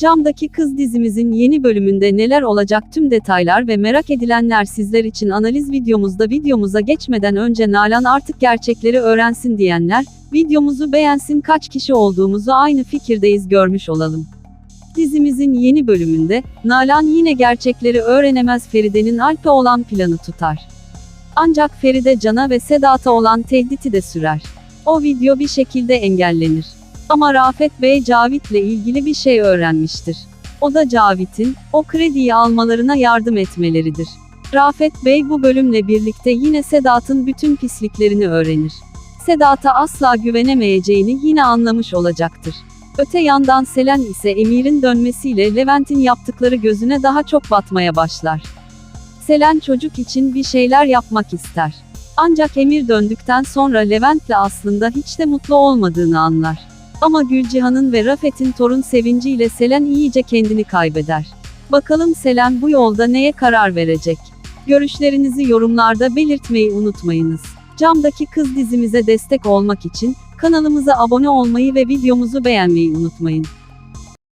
Camdaki Kız dizimizin yeni bölümünde neler olacak tüm detaylar ve merak edilenler sizler için analiz videomuzda videomuza geçmeden önce Nalan artık gerçekleri öğrensin diyenler, videomuzu beğensin kaç kişi olduğumuzu aynı fikirdeyiz görmüş olalım. Dizimizin yeni bölümünde, Nalan yine gerçekleri öğrenemez Feride'nin Alp'e olan planı tutar. Ancak Feride Can'a ve Sedat'a olan tehditi de sürer. O video bir şekilde engellenir. Ama Rafet Bey Cavit'le ilgili bir şey öğrenmiştir. O da Cavit'in, o krediyi almalarına yardım etmeleridir. Rafet Bey bu bölümle birlikte yine Sedat'ın bütün pisliklerini öğrenir. Sedat'a asla güvenemeyeceğini yine anlamış olacaktır. Öte yandan Selen ise Emir'in dönmesiyle Levent'in yaptıkları gözüne daha çok batmaya başlar. Selen çocuk için bir şeyler yapmak ister. Ancak Emir döndükten sonra Levent'le aslında hiç de mutlu olmadığını anlar. Ama Gülcihan'ın ve Rafet'in torun sevinciyle Selen iyice kendini kaybeder. Bakalım Selen bu yolda neye karar verecek? Görüşlerinizi yorumlarda belirtmeyi unutmayınız. Camdaki Kız dizimize destek olmak için kanalımıza abone olmayı ve videomuzu beğenmeyi unutmayın.